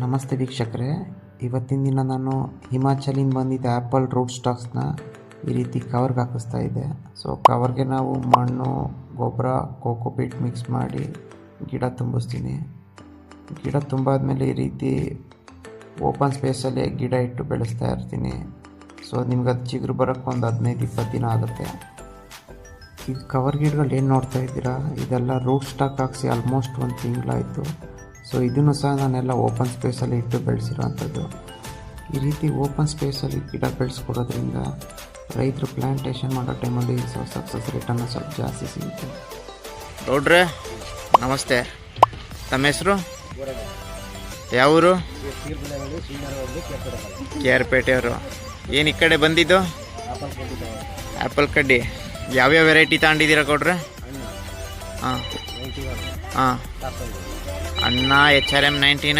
ನಮಸ್ತೆ ವೀಕ್ಷಕರೇ. ಇವತ್ತಿನ ದಿನ ನಾನು ಹಿಮಾಚಲಿಂದ ಬಂದಿದ್ದ ಆ್ಯಪಲ್ ರೂಟ್ ಸ್ಟಾಕ್ಸ್ನ ಈ ರೀತಿ ಕವರ್ಗೆ ಹಾಕಿಸ್ತಾ ಇದ್ದೆ. ಸೊ ಕವರ್ಗೆ ನಾವು ಮಣ್ಣು, ಗೊಬ್ಬರ ಕೋಕೋಪೀಟ್ ಮಿಕ್ಸ್ ಮಾಡಿ ಗಿಡ ತುಂಬಿಸ್ತೀನಿ. ಗಿಡ ತುಂಬಾದ್ಮೇಲೆ ಈ ರೀತಿ ಓಪನ್ ಸ್ಪೇಸಲ್ಲಿ ಗಿಡ ಇಟ್ಟು ಬೆಳೆಸ್ತಾ ಇರ್ತೀನಿ. ಸೊ ನಿಮ್ಗೆ ಅದು ಚಿಗುರು ಬರೋಕ್ಕೆ ಒಂದು ಹದಿನೈದು, ಇಪ್ಪತ್ತು ದಿನ ಆಗುತ್ತೆ. ಈ ಕವರ್ ಗಿಡಗಳು ಏನು ನೋಡ್ತಾ ಇದ್ದೀರಾ? ಇದೆಲ್ಲ ರೂಟ್ ಸ್ಟಾಕ್ ಹಾಕಿಸಿ ಆಲ್ಮೋಸ್ಟ್ ಒಂದು ತಿಂಗಳಾಯಿತು. ಸೊ ಇದನ್ನು ಸಹ ನಾನೆಲ್ಲ ಓಪನ್ ಸ್ಪೇಸಲ್ಲಿ ಇಟ್ಟು ಬೆಳೆಸಿರುವಂಥದ್ದು. ಈ ರೀತಿ ಓಪನ್ ಸ್ಪೇಸಲ್ಲಿ ಗಿಡ ಬೆಳೆಸ್ಕೊಡೋದ್ರಿಂದ ರೈತರು ಪ್ಲ್ಯಾಂಟೇಷನ್ ಮಾಡೋ ಟೈಮಲ್ಲಿ ಸೊ ಸಕ್ಸಸ್ ರೇಟನ್ನು ಸ್ವಲ್ಪ ಜಾಸ್ತಿ ಸಿಗುತ್ತೆ. ನೋಡ್ರೆ ನಮಸ್ತೆ. ತಮ್ಮ ಹೆಸರು? ಯಾವೂರು ಕೆ ಆರ್ ಪೇಟೆಯವರು ಏನು ಈ ಕಡೆ ಬಂದಿದ್ದು? ಆ್ಯಪಲ್ ಕಡ್ಡಿ ಯಾವ್ಯಾವ ವೆರೈಟಿ ತಗೊಂಡಿದ್ದೀರಾ ಕೊಡ್ರೆ అన్నా హెచ్ఆర్ఎం నైంటీ